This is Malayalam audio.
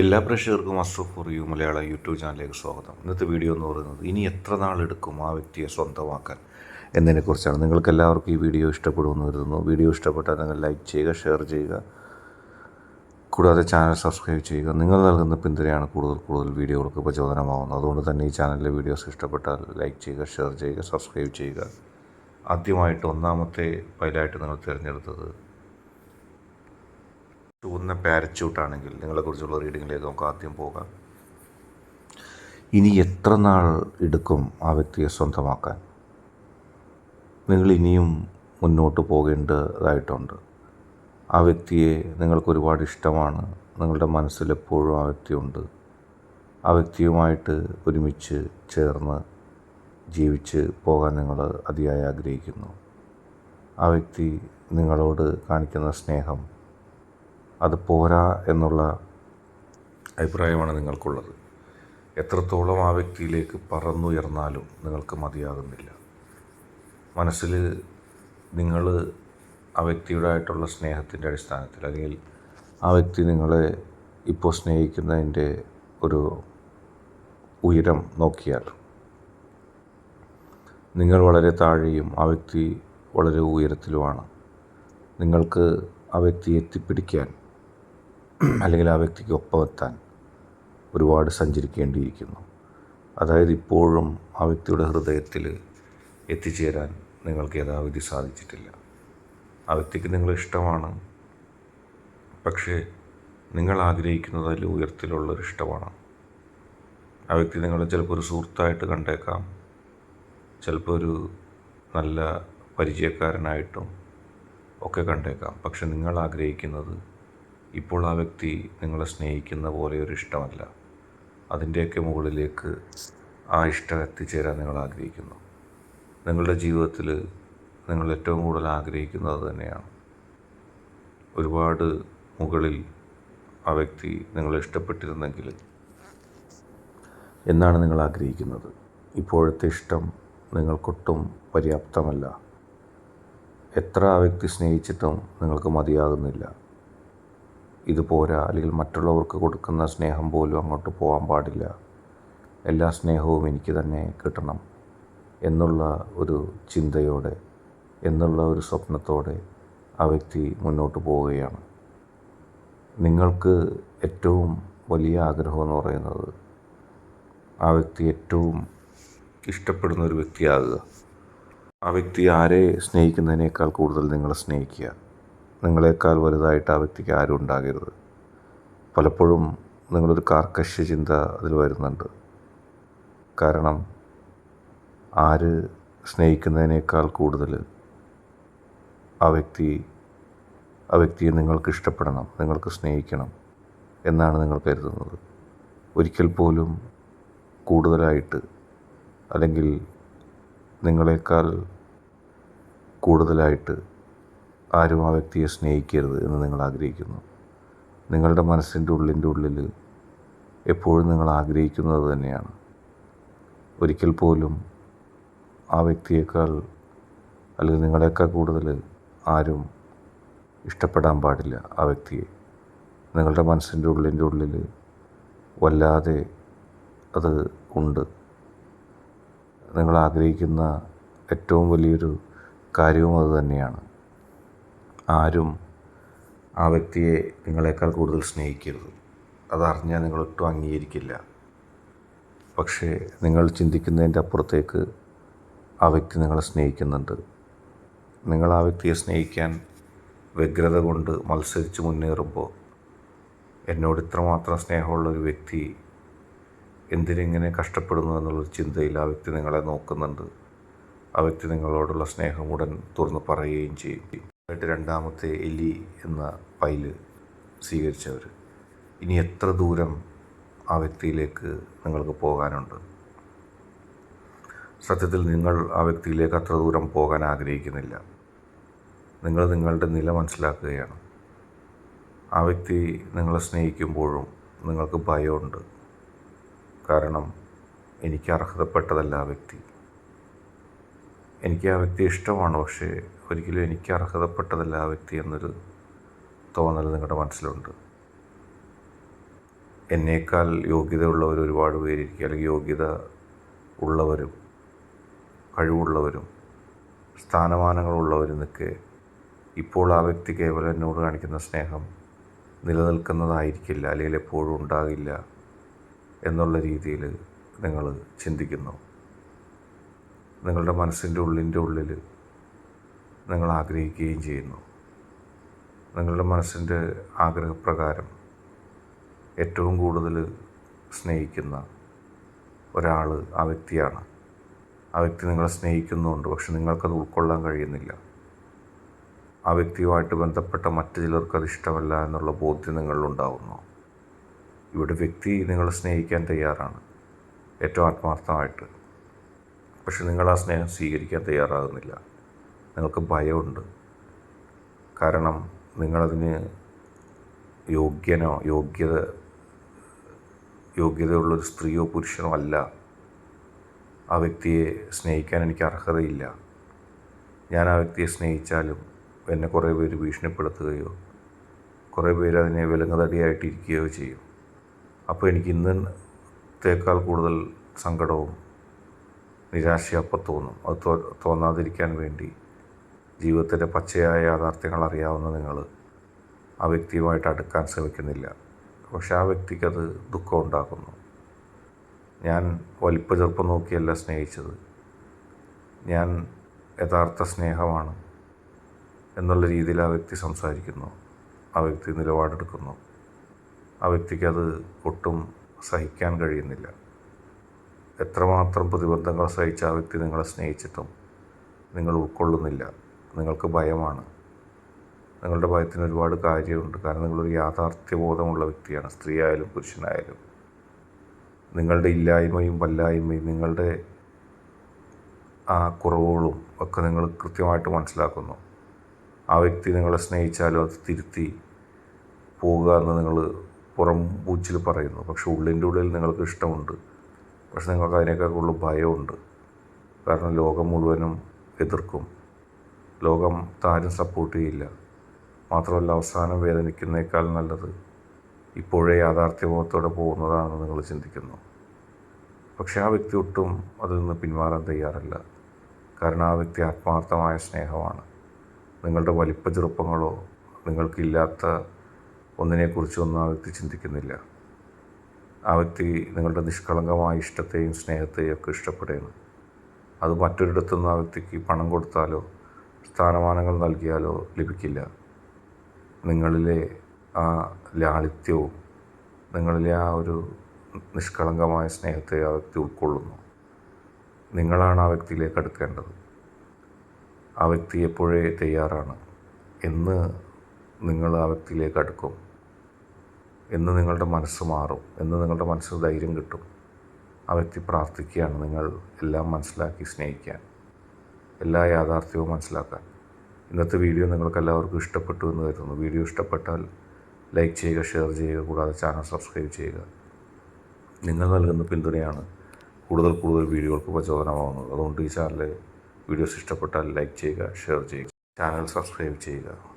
എല്ലാ പ്രേക്ഷകർക്കും അസ്ട്രോ ഫോർ യു മലയാള യൂട്യൂബ് ചാനലിലേക്ക് സ്വാഗതം. ഇന്നത്തെ വീഡിയോ എന്ന് പറയുന്നത് ഇനി എത്ര നാളെടുക്കും ആ വ്യക്തിയെ സ്വന്തമാക്കാൻ എന്നതിനെക്കുറിച്ചാണ്. നിങ്ങൾക്ക് എല്ലാവർക്കും ഈ വീഡിയോ ഇഷ്ടപ്പെടുമെന്ന് കരുതുന്നു. വീഡിയോ ഇഷ്ടപ്പെട്ടാൽ നിങ്ങൾ ലൈക്ക് ചെയ്യുക ഷെയർ ചെയ്യുക. കൂടാതെ ചാനൽ സബ്സ്ക്രൈബ് ചെയ്യുക. നിങ്ങൾ നൽകുന്ന പിന്തുണയാണ് കൂടുതൽ കൂടുതൽ വീഡിയോകൾക്ക് പ്രചോദനമാവുന്നത്. അതുകൊണ്ട് തന്നെ ഈ ചാനലിലെ വീഡിയോസ് ഇഷ്ടപ്പെട്ടാൽ ലൈക്ക് ചെയ്യുക ഷെയർ ചെയ്യുക സബ്സ്ക്രൈബ് ചെയ്യുക. ആദ്യമായിട്ട് ഒന്നാമത്തെ ഫയലായിട്ട് നിങ്ങൾ തിരഞ്ഞെടുത്തത് ചുവന്ന പാരച്യൂട്ടാണെങ്കിൽ നിങ്ങളെക്കുറിച്ചുള്ള റീഡിങ്ങിലേക്ക് നമുക്ക് ആദ്യം പോകാം. ഇനി എത്ര നാൾ എടുക്കും ആ വ്യക്തിയെ സ്വന്തമാക്കാൻ? നിങ്ങൾ ഇനിയും മുന്നോട്ട് പോകേണ്ടതായിട്ടുണ്ട്. ആ വ്യക്തിയെ നിങ്ങൾക്ക് ഒരുപാട് ഇഷ്ടമാണ്. നിങ്ങളുടെ മനസ്സിൽ എപ്പോഴും ആ വ്യക്തിയുണ്ട്. ആ വ്യക്തിയുമായിട്ട് ഒരുമിച്ച് ചേർന്ന് ജീവിച്ച് പോകാൻ നിങ്ങൾ അതിയായി ആഗ്രഹിക്കുന്നു. ആ വ്യക്തി നിങ്ങളോട് കാണിക്കുന്ന സ്നേഹം അത് പോരാ എന്നുള്ള അഭിപ്രായമാണ് നിങ്ങൾക്കുള്ളത്. എത്രത്തോളം ആ വ്യക്തിയിലേക്ക് പറന്നുയർന്നാലും നിങ്ങൾക്ക് മതിയാകുന്നില്ല. മനസ്സിൽ നിങ്ങൾ ആ വ്യക്തിയുടേതായിട്ടുള്ള സ്നേഹത്തിന്റെ അടിസ്ഥാനത്തിൽ അല്ലെങ്കിൽ ആ വ്യക്തി നിങ്ങളെ ഇപ്പോൾ സ്നേഹിക്കുന്നതിന്റെ ഒരു ഉയരം നോക്കിയാൽ നിങ്ങൾ വളരെ താഴെയും ആ വ്യക്തി വളരെ ഉയരത്തിലുമാണ്. നിങ്ങൾക്ക് ആ വ്യക്തിയെ എത്തിപ്പിടിക്കാൻ അല്ലെങ്കിൽ ആ വ്യക്തിക്ക് ഒപ്പമെത്താൻ ഒരുപാട് സഞ്ചരിക്കേണ്ടിയിരിക്കുന്നു. അതായത് ഇപ്പോഴും ആ വ്യക്തിയുടെ ഹൃദയത്തിൽ എത്തിച്ചേരാൻ നിങ്ങൾക്ക് യഥാവിധി സാധിച്ചിട്ടില്ല. ആ വ്യക്തിക്ക് നിങ്ങൾ ഇഷ്ടമാണ് പക്ഷേ നിങ്ങൾ ആഗ്രഹിക്കുന്നത് അതിൽ ഉയർത്തിലുള്ളൊരു ഇഷ്ടമാണ്. ആ വ്യക്തി നിങ്ങളെ ചിലപ്പോൾ ഒരു സുഹൃത്തായിട്ട് കണ്ടേക്കാം. ചിലപ്പോൾ ഒരു നല്ല പരിചയക്കാരനായിട്ടും ഒക്കെ കണ്ടേക്കാം. പക്ഷെ നിങ്ങൾ ആഗ്രഹിക്കുന്നത് ഇപ്പോൾ ആ വ്യക്തി നിങ്ങളെ സ്നേഹിക്കുന്ന പോലെ ഒരു ഇഷ്ടമല്ല. അതിന്റെയൊക്കെ മുകളിലേക്ക് ആ ഇഷ്ടം എത്തിച്ചേരാൻ നിങ്ങൾ ആഗ്രഹിക്കുന്നു. നിങ്ങളുടെ ജീവിതത്തിൽ നിങ്ങൾ ഏറ്റവും കൂടുതൽ ആഗ്രഹിക്കുന്നത് തന്നെയാണ്. ഒരുപാട് മുകളിൽ ആ വ്യക്തി നിങ്ങളെ ഇഷ്ടപ്പെട്ടിരുന്നെങ്കിൽ എന്നാണ് നിങ്ങൾ ആഗ്രഹിക്കുന്നത്? ഇപ്പോഴത്തെ ഇഷ്ടം നിങ്ങൾക്കൊട്ടും പര്യാപ്തമല്ല. എത്ര ആ വ്യക്തി സ്നേഹിച്ചിട്ടും നിങ്ങൾക്ക് മതിയാകുന്നില്ല. ഇത് പോരാ. അല്ലെങ്കിൽ മറ്റുള്ളവർക്ക് കൊടുക്കുന്ന സ്നേഹം പോലും അങ്ങോട്ട് പോകാൻ പാടില്ല. എല്ലാ സ്നേഹവും എനിക്ക് തന്നെ കിട്ടണം എന്നുള്ള ഒരു ചിന്തയോടെ എന്നുള്ള ഒരു സ്വപ്നത്തോടെ ആ വ്യക്തി മുന്നോട്ട് പോവുകയാണ്. നിങ്ങൾക്ക് ഏറ്റവും വലിയ ആഗ്രഹം എന്ന് പറയുന്നത് ആ വ്യക്തി ഏറ്റവും ഇഷ്ടപ്പെടുന്ന ഒരു വ്യക്തിയാകുക. ആ വ്യക്തി ആരെ സ്നേഹിക്കുന്നതിനേക്കാൾ കൂടുതൽ നിങ്ങളെ സ്നേഹിക്കുക. നിങ്ങളെക്കാൾ വലുതായിട്ട് ആ വ്യക്തിക്ക് ആരും ഉണ്ടാകരുത്. പലപ്പോഴും നിങ്ങളൊരു കാർക്കശ്യ ചിന്ത അതിൽ വരുന്നുണ്ട്. കാരണം ആര് സ്നേഹിക്കുന്നതിനേക്കാൾ കൂടുതൽ ആ വ്യക്തി ആ വ്യക്തിയെ നിങ്ങൾക്ക് ഇഷ്ടപ്പെടണം നിങ്ങൾക്ക് സ്നേഹിക്കണം എന്നാണ് നിങ്ങൾ കരുതുന്നത്. ഒരിക്കൽ പോലും കൂടുതലായിട്ട് അല്ലെങ്കിൽ നിങ്ങളെക്കാൾ കൂടുതലായിട്ട് ആരും ആ വ്യക്തിയെ സ്നേഹിക്കരുത് എന്ന് നിങ്ങൾ ആഗ്രഹിക്കുന്നു. നിങ്ങളുടെ മനസ്സിന്റെ ഉള്ളിന്റെ ഉള്ളിൽ എപ്പോഴും നിങ്ങൾ ആഗ്രഹിക്കുന്നത് തന്നെയാണ്. ഒരിക്കൽ പോലും ആ വ്യക്തിയേക്കാൾ അല്ലെങ്കിൽ നിങ്ങളെക്കാൾ കൂടുതൽ ആരും ഇഷ്ടപ്പെടാൻ പാടില്ല ആ വ്യക്തിയെ. നിങ്ങളുടെ മനസ്സിന്റെ ഉള്ളിന്റെ ഉള്ളിൽ വല്ലാതെ അത് ഉണ്ട്. നിങ്ങൾ ആഗ്രഹിക്കുന്ന ഏറ്റവും വലിയൊരു കാര്യവും അത് തന്നെയാണ്. ആരും ആ വ്യക്തിയെ നിങ്ങളെക്കാൾ കൂടുതൽ സ്നേഹിക്കരുത്. അതറിഞ്ഞാൽ നിങ്ങളൊട്ടും അംഗീകരിക്കില്ല. പക്ഷേ നിങ്ങൾ ചിന്തിക്കുന്നതിന്റെ അപ്പുറത്തേക്ക് ആ വ്യക്തി നിങ്ങളെ സ്നേഹിക്കുന്നുണ്ട്. നിങ്ങൾ ആ വ്യക്തിയെ സ്നേഹിക്കാൻ വ്യഗ്രത കൊണ്ട് മത്സരിച്ച് മുന്നേറുമ്പോൾ എന്നോട് ഇത്രമാത്രം സ്നേഹമുള്ള ഒരു വ്യക്തി എന്തിനിങ്ങനെ കഷ്ടപ്പെടുന്നു എന്നുള്ളൊരു ചിന്തയിൽ ആ വ്യക്തി നിങ്ങളെ നോക്കുന്നുണ്ട്. ആ വ്യക്തി നിങ്ങളോടുള്ള സ്നേഹം ഉടൻ തുറന്ന് പറയുകയും ചെയ്യും. ആയിട്ട് രണ്ടാമത്തെ എലി എന്ന ഫയൽ സ്വീകരിച്ചവർ ഇനി എത്ര ദൂരം ആ വ്യക്തിയിലേക്ക് നിങ്ങൾക്ക് പോകാനുണ്ട്? സത്യത്തിൽ നിങ്ങൾ ആ വ്യക്തിയിലേക്ക് അത്ര ദൂരം പോകാൻ ആഗ്രഹിക്കുന്നില്ല. നിങ്ങൾ നിങ്ങളുടെ നില മനസ്സിലാക്കുകയാണ്. ആ വ്യക്തി നിങ്ങളെ സ്നേഹിക്കുമ്പോഴും നിങ്ങൾക്ക് ഭയമുണ്ട്. കാരണം എനിക്ക് അർഹതപ്പെട്ടതല്ല ആ വ്യക്തി. എനിക്ക് ആ വ്യക്തി ഇഷ്ടമാണ് പക്ഷേ ഒരിക്കലും എനിക്ക് അർഹതപ്പെട്ടതല്ല ആ വ്യക്തി എന്നൊരു തോന്നൽ നിങ്ങളുടെ മനസ്സിലുണ്ട്. എന്നേക്കാൾ യോഗ്യതയുള്ളവർ ഒരുപാട് പേരിരിക്കും. അല്ലെങ്കിൽ യോഗ്യത ഉള്ളവരും കഴിവുള്ളവരും സ്ഥാനമാനങ്ങളുള്ളവരും നിൽക്കെ ഇപ്പോൾ ആ വ്യക്തി കേവലം എന്നോട് കാണിക്കുന്ന സ്നേഹം നിലനിൽക്കുന്നതായിരിക്കില്ല അല്ലെങ്കിൽ എപ്പോഴും ഉണ്ടാകില്ല എന്നുള്ള രീതിയിൽ നിങ്ങൾ ചിന്തിക്കുന്നു. നിങ്ങളുടെ മനസ്സിന്റെ ഉള്ളിന്റെ ഉള്ളിൽ നിങ്ങൾ ആഗ്രഹിക്കുകയും ചെയ്യുന്നു. നിങ്ങളുടെ മനസ്സിന്റെ ആഗ്രഹപ്രകാരം ഏറ്റവും കൂടുതൽ സ്നേഹിക്കുന്ന ഒരാൾ ആ വ്യക്തിയാണ്. ആ വ്യക്തി നിങ്ങളെ സ്നേഹിക്കുന്നുണ്ട് പക്ഷെ നിങ്ങൾക്കത് ഉൾക്കൊള്ളാൻ കഴിയുന്നില്ല. ആ വ്യക്തിയുമായിട്ട് ബന്ധപ്പെട്ട മറ്റു ചിലർക്ക് ഇഷ്ടമല്ല എന്നുള്ള ബോധ്യം നിങ്ങളിലുണ്ടാവുന്നു ഇവിടെ വ്യക്തി നിങ്ങളെ സ്നേഹിക്കാൻ തയ്യാറാണ് ഏറ്റവും ആത്മാർത്ഥമായിട്ട്. പക്ഷെ നിങ്ങൾ ആ സ്നേഹം സ്വീകരിക്കാൻ തയ്യാറാകുന്നില്ല. നിങ്ങൾക്ക് ഭയമുണ്ട്. കാരണം നിങ്ങളതിന് യോഗ്യനോ യോഗ്യത യോഗ്യതയുള്ളൊരു സ്ത്രീയോ പുരുഷനോ അല്ല. ആ വ്യക്തിയെ സ്നേഹിക്കാൻ എനിക്ക് അർഹതയില്ല. ഞാൻ ആ വ്യക്തിയെ സ്നേഹിച്ചാലും എന്നെ കുറേ പേര് ഭീഷണിപ്പെടുത്തുകയോ കുറേ പേര് അതിനെ വിലങ്ങതടിയായിട്ടിരിക്കുകയോ ചെയ്യും. അപ്പോൾ എനിക്ക് ഇന്നത്തേക്കാൾ കൂടുതൽ സങ്കടവും നിരാശയപ്പം തോന്നും. അത് തോന്നാതിരിക്കാൻ വേണ്ടി ജീവിതത്തിന്റെ പച്ചയായ യാഥാർത്ഥ്യങ്ങൾ അറിയാവുന്ന നിങ്ങൾ ആ വ്യക്തിയുമായിട്ട് അടുക്കാൻ ശ്രമിക്കുന്നില്ല. പക്ഷെ ആ വ്യക്തിക്കത് ദുഃഖം ഉണ്ടാക്കുന്നു. ഞാൻ വലിപ്പ ചെറുപ്പം നോക്കിയല്ല സ്നേഹിച്ചത്. ഞാൻ യഥാർത്ഥ സ്നേഹമാണ് എന്നുള്ള രീതിയിൽ ആ വ്യക്തി സംസാരിക്കുന്നു. ആ വ്യക്തി നിലപാടെടുക്കുന്നു. ആ വ്യക്തിക്കത് ഒട്ടും സഹിക്കാൻ കഴിയുന്നില്ല. എത്രമാത്രം പ്രതിബന്ധങ്ങൾ സഹിച്ച ആ വ്യക്തി നിങ്ങളെ സ്നേഹിച്ചിട്ടും നിങ്ങൾ ഉൾക്കൊള്ളുന്നില്ല. നിങ്ങൾക്ക് ഭയമാണ്. നിങ്ങളുടെ ഭയത്തിന് ഒരുപാട് കാര്യമുണ്ട്. കാരണം നിങ്ങളൊരു യാഥാർത്ഥ്യബോധമുള്ള വ്യക്തിയാണ്. സ്ത്രീ ആയാലും പുരുഷനായാലും. നിങ്ങളുടെ ഇല്ലായ്മയും വല്ലായ്മയും നിങ്ങളുടെ ആ കുറവുകളും ഒക്കെ നിങ്ങൾ കൃത്യമായിട്ട് മനസ്സിലാക്കുന്നു. ആ വ്യക്തി നിങ്ങളെ സ്നേഹിച്ചാലും അത് തിരുത്തി പോവുക എന്ന് നിങ്ങൾ പുറം പൂച്ചിൽ പറയുന്നു. പക്ഷെ ഉള്ളിന്റെ ഉള്ളിൽ നിങ്ങൾക്ക് ഇഷ്ടമുണ്ട്. പക്ഷെ നിങ്ങൾക്ക് അതിനേക്കാൾ കൂടുതൽ ഭയമുണ്ട്. കാരണം ലോകം മുഴുവനും എതിർക്കും. ലോകം താരും സപ്പോർട്ട് ചെയ്യില്ല. മാത്രമല്ല അവസാനം വേദനിക്കുന്നേക്കാൾ നല്ലത് ഇപ്പോഴേ യാഥാർത്ഥ്യബോധത്തോടെ പോകുന്നതാണെന്ന് നിങ്ങൾ ചിന്തിക്കുന്നു. പക്ഷെ ആ വ്യക്തി ഒട്ടും അതിൽ നിന്ന് പിന്മാറാൻ തയ്യാറല്ല. കാരണം ആ വ്യക്തി ആത്മാർത്ഥമായ സ്നേഹമാണ്. നിങ്ങളുടെ വലിപ്പ ചെറുപ്പങ്ങളോ നിങ്ങൾക്കില്ലാത്ത ഒന്നിനെക്കുറിച്ചൊന്നും ആ വ്യക്തി ചിന്തിക്കുന്നില്ല. ആ വ്യക്തി നിങ്ങളുടെ നിഷ്കളങ്കമായ ഇഷ്ടത്തെയും സ്നേഹത്തെയും ഒക്കെ ഇഷ്ടപ്പെടുകയാണ്. അത് മറ്റൊരിടത്തുനിന്ന് ആ വ്യക്തിക്ക് പണം കൊടുത്താലോ സ്ഥാനമാനങ്ങൾ നൽകിയാലോ ലഭിക്കില്ല. നിങ്ങളിലെ ആ ലാളിത്യവും നിങ്ങളിലെ ആ ഒരു നിഷ്കളങ്കമായ സ്നേഹത്തെ ആ വ്യക്തി ഉൾക്കൊള്ളുന്നു. നിങ്ങളാണ് ആ വ്യക്തിയിലേക്ക് അടുക്കേണ്ടത്. ആ വ്യക്തി എപ്പോഴേ തയ്യാറാണ്? എന്ന് നിങ്ങൾ ആ വ്യക്തിയിലേക്ക് അടുക്കും. എന്ന് നിങ്ങളുടെ മനസ്സ് മാറും. എന്ന് നിങ്ങളുടെ മനസ്സിൽ ധൈര്യം കിട്ടും. ആ വ്യക്തി പ്രാർത്ഥിക്കുകയാണ്. നിങ്ങൾ എല്ലാം മനസ്സിലാക്കി സ്നേഹിക്കാൻ. എല്ലാ യാഥാർത്ഥ്യവും മനസ്സിലാക്കാൻ. ഇന്നത്തെ വീഡിയോ നിങ്ങൾക്ക് എല്ലാവർക്കും ഇഷ്ടപ്പെട്ടു എന്ന് കരുതുന്നു. വീഡിയോ ഇഷ്ടപ്പെട്ടാൽ ലൈക്ക് ചെയ്യുക ഷെയർ ചെയ്യുക കൂടാതെ ചാനൽ സബ്സ്ക്രൈബ് ചെയ്യുക. നിങ്ങൾ നൽകുന്ന പിന്തുണയാണ് കൂടുതൽ കൂടുതൽ വീഡിയോകൾക്ക് പ്രചോദനമാകുന്നത് അതുകൊണ്ട് ഈ ചാനൽ വീഡിയോസ് ഇഷ്ടപ്പെട്ടാൽ ലൈക്ക് ചെയ്യുക ഷെയർ ചെയ്യുക ചാനൽ സബ്സ്ക്രൈബ് ചെയ്യുക.